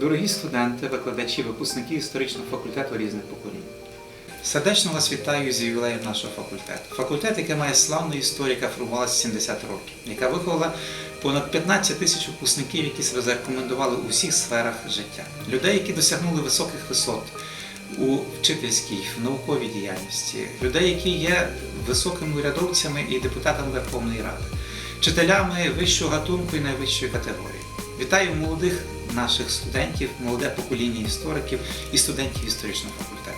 Дорогі студенти, викладачі, випускники історичного факультету різних поколінь. Сердечно вас вітаю з ювілеєм нашого факультету. Факультет, який має славну історію, яка формувалася 70 років, яка виховала понад 15 тисяч випускників, які себе зарекомендували у всіх сферах життя. Людей, які досягнули високих висот у вчительській, в науковій діяльності, людей, які є високими урядовцями і депутатами Верховної Ради, вчителями вищого гатунку і найвищої категорії. Вітаю молодих наших студентів, молоде покоління істориків і студентів історичного факультету.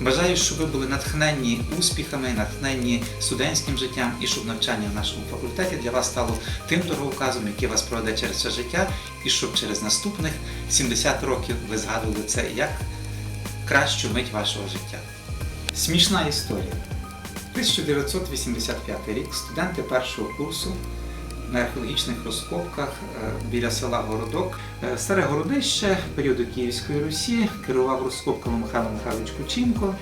Бажаю, щоб ви були натхненні успіхами, натхненні студентським життям і щоб навчання в нашому факультеті для вас стало тим дороговказом, який вас проведе через це життя, і щоб через наступних 70 років ви згадували це як кращу мить вашого життя. Смішна історія. 1985 рік студенти першого курсу на археологічних розкопках е, біля села Городок. Е, Старе городище періоду Київської Русі керував розкопками Михайло Михайлович Кученко.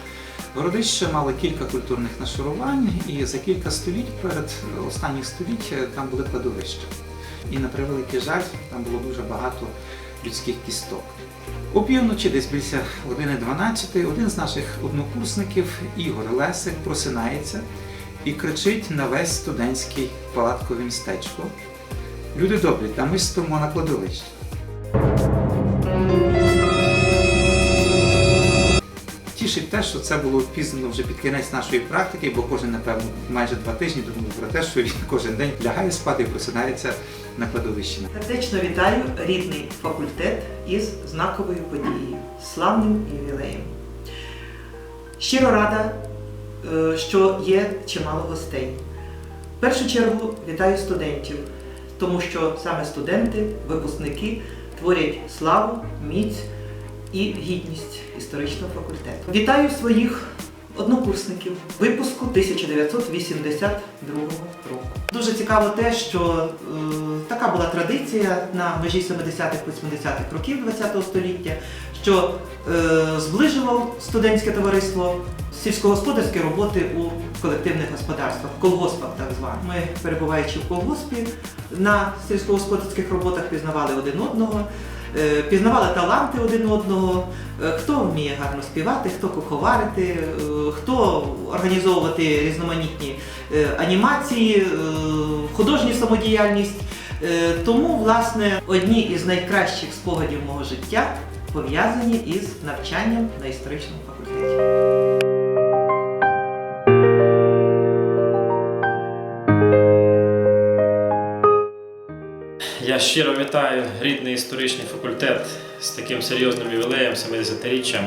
Городище мало кілька культурних нашарувань, і за кілька століть перед останніх століть е, там були кладовища. І на превеликий жаль, там було дуже багато людських кісток. Опівночі, десь біля години 12, один з наших однокурсників, Ігор Лесик, просинається і кричить на весь студентський палаткове містечко. Люди добрі, та ми стоїмо на кладовищі. Тішить те, що це було пізно вже під кінець нашої практики, бо кожен, напевно, майже два тижні думав про те, що він кожен день лягає спати і просинається на кладовищі. Сердечно вітаю рідний факультет із знаковою подією, славним ювілеєм. Щиро рада, що є чимало гостей. В першу чергу вітаю студентів, тому що саме студенти, випускники творять славу, міць і гідність історичного факультету. Вітаю своїх однокурсників випуску 1982 року. Дуже цікаво те, що е, така була традиція на межі 70-х-80-х років ХХ століття, що е, зближував студентське товариство сільськогосподарські роботи у колективних господарствах, колгоспах так званих. Ми, перебуваючи в колгоспі, на сільськогосподарських роботах пізнавали один одного. Е, Пізнавали таланти один одного, е, хто вміє гарно співати, хто куховарити, е, хто організовувати різноманітні анімації, художню самодіяльність. Тому, власне, одні із найкращих спогадів мого життя пов'язані із навчанням на історичному факультеті. Щиро вітаю рідний історичний факультет з таким серйозним ювілеєм, 70-річчям.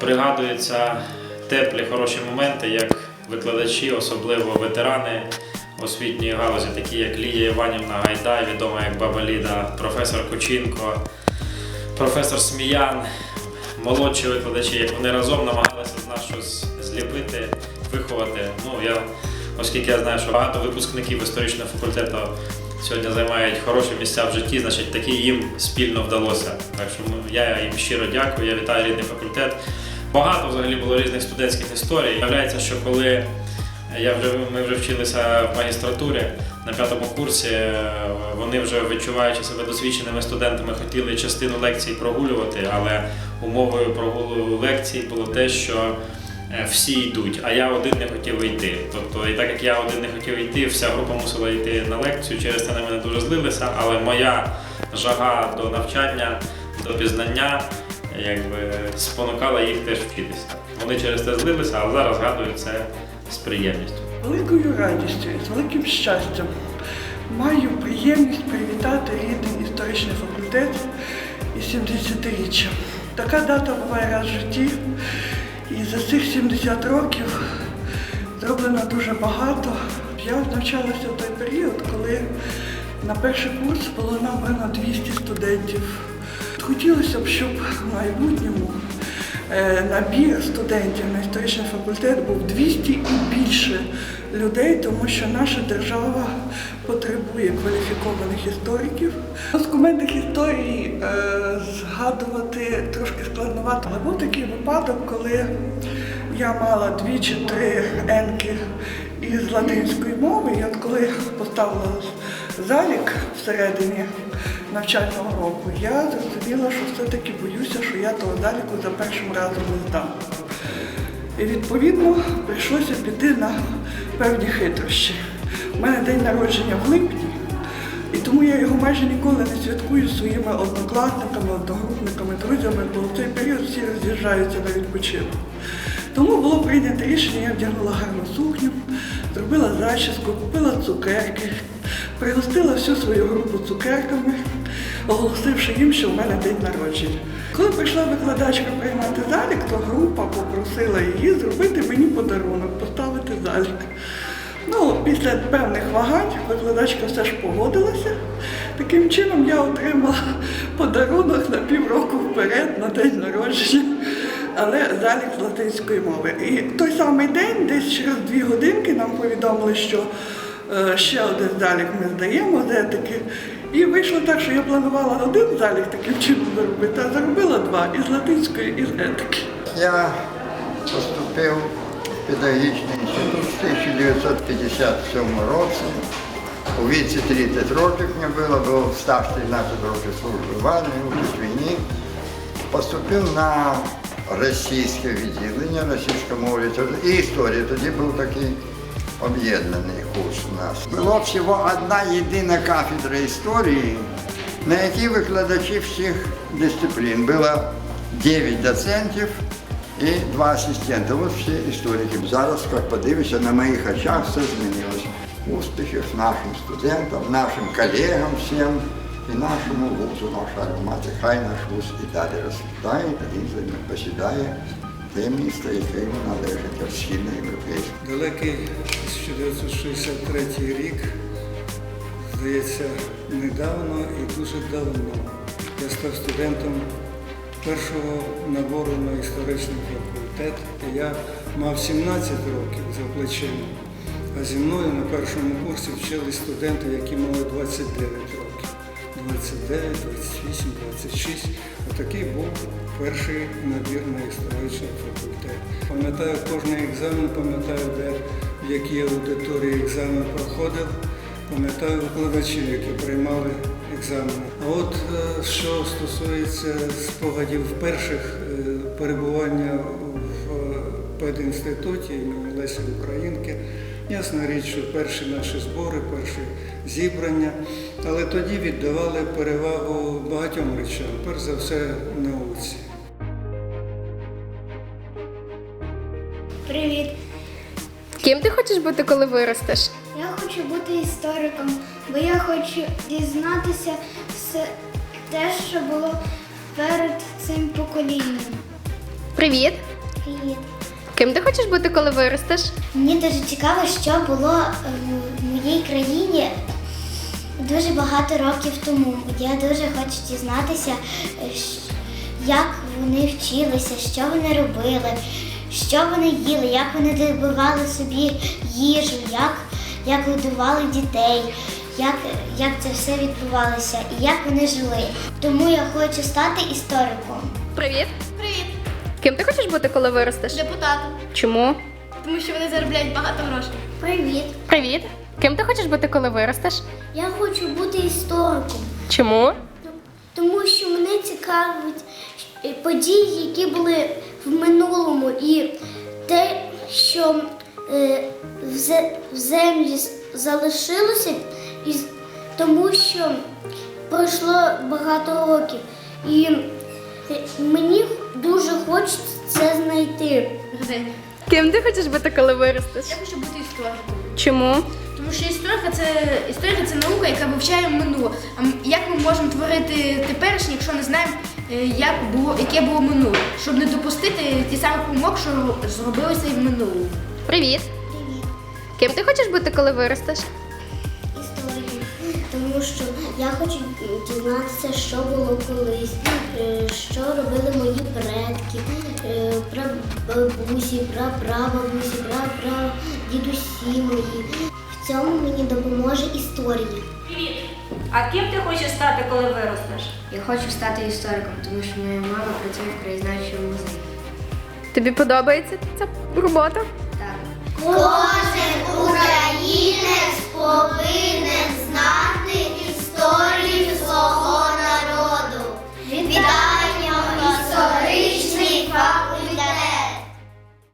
Пригадуються теплі, хороші моменти, як викладачі, особливо ветерани освітньої галузі, такі як Лія Іванівна Гайдай, відома як Баба Ліда, професор Кучинко, професор Сміян, молодші викладачі, як вони разом намагалися з нас щось зліпити, виховати. Ну, я, оскільки я знаю, що багато випускників історичного факультету сьогодні займають хороші місця в житті, значить таки їм спільно вдалося. Так що я їм щиро дякую, я вітаю рідний факультет. Багато взагалі було різних студентських історій. Виявляється, що коли я вже, ми вже вчилися в магістратурі на п'ятому курсі, вони вже відчуваючи себе досвідченими студентами, хотіли частину лекцій прогулювати, але умовою прогулу лекцій було те, що всі йдуть, а я один не хотів йти. Тобто, і так як я один не хотів йти, вся група мусила йти на лекцію. Через це на мене дуже злилися, але моя жага до навчання, до пізнання якби спонукала їх теж вчитися. Вони через це злилися, але зараз згадують це з приємністю. Великою радістю з великим щастям маю приємність привітати рідний історичний факультет із 70-річчям. Така дата буває раз в житті, і за цих 70 років зроблено дуже багато. Я навчалася в той період, коли на перший курс було набрано 200 студентів. Хотілося б, щоб в майбутньому набір студентів на історичний факультет був 200 і більше людей, тому що наша держава потребує кваліфікованих істориків. Документах історії е, згадувати трошки складновато. Але був такий випадок, коли я мала дві чи три енки із латинської мови, і от коли поставила залік всередині навчального року, я зрозуміла, що все-таки боюся, що я того заліку за першим разом не здам. І відповідно прийшлося піти на певні хитрощі. У мене день народження в липні, і тому я його майже ніколи не святкую своїми однокласниками, одногрупниками, друзями, бо в цей період всі роз'їжджаються на відпочинок. Тому було прийнято рішення, я вдягнула гарну сукню, зробила зачіску, купила цукерки, пригостила всю свою групу цукерками, оголосивши їм, що в мене день народження. Коли прийшла викладачка приймати залік, то група попросила її зробити мені подарунок, поставити залік. Ну, після певних вагань викладачка все ж погодилася. Таким чином я отримала подарунок на півроку вперед на день народження, але залік з латинської мови. І той самий день, десь через дві годинки, нам повідомили, що е, ще один залік ми здаємо з етики. І вийшло так, що я планувала один залік таким чином заробити, а заробила два із латинської і з етики. Я поступив в педагогічний інститут в 1957 році. У віці 30 років мені було, бо стаж 13 років служби в армії, участь війні. Поступив на російське відділення, російська мова і історія. Тоді був такий об'єднаний курс у нас. Було всього одна єдина кафедра історії, на якій викладачі всіх дисциплін. Було 9 доцентів і два асистента. От всі історики. Зараз, як подивишся, на моїх очах все змінилось. Успіхів нашим студентам, нашим колегам всім і нашому вузу, наша громаді. Хай наш вуз і далі розквітає, займе- посідає те місто, яке йому належить як східноєвропейське. Далекий 1963 рік, здається, недавно і дуже давно. Я став студентом першого набору на історичний факультет. Я мав 17 років за плечима, а зі мною на першому курсі вчились студенти, які мали 29 років. 29, 28, 26. Отакий був перший набір на історичний факультет. Пам'ятаю кожний екзамен, пам'ятаю, де в якій аудиторії екзамен проходив, пам'ятаю викладачів, які приймали екзамени. А от е, що стосується спогадів перших е, перебування в е, педінституті імені Лесі Українки, Ясна річ, що перші наші збори, перші зібрання, але тоді віддавали перевагу багатьом речам, перш за все науці. Привіт! Ким ти хочеш бути, коли виростеш? Я хочу бути істориком, бо я хочу дізнатися все те, що було перед цим поколінням. Привіт! Привіт! Ким ти хочеш бути, коли виростеш? Мені дуже цікаво, що було е, в моїй країні дуже багато років тому. Я дуже хочу дізнатися, е, як вони вчилися, що вони робили, що вони їли, як вони добивали собі їжу, як, як годували дітей, як, як це все відбувалося і як вони жили. Тому я хочу стати істориком. Привіт! Привіт, Ким ти хочеш бути, коли виростеш? депутатом, Чому? тому що вони заробляють багато грошей. Привіт! Привіт! Ким ти хочеш бути, коли виростеш? Я хочу бути істориком. Чому? Тому що мене цікавить події, які були в минулому, і те, що е, в, землі залишилося, і тому що пройшло багато років. І мені дуже хочеться це знайти. Ким ти хочеш бути, коли виростеш? Я хочу бути істориком. Чому? Тому що історика це історика це наука, яка вивчає минуле. А як ми можемо творити теперішнє, якщо не знаємо, е, як було, яке було минуле, щоб не допустити ті самі помилок, що зробилися і в минулому. Привіт! Привіт, Ким ти хочеш бути, коли виростеш? Тому що я хочу дізнатися, що було колись, е, що робили мої предки, е, прабабусі, прапрабабусі, прапрадідусі мої. В цьому мені допоможе історія. А ким ти хочеш стати, коли виростеш? Я хочу стати істориком, тому що моя мама працює в краєзнавчому музеї. Тобі подобається ця робота? Так. Кожен українець повинен знати історію свого народу. Вітання історичний факт.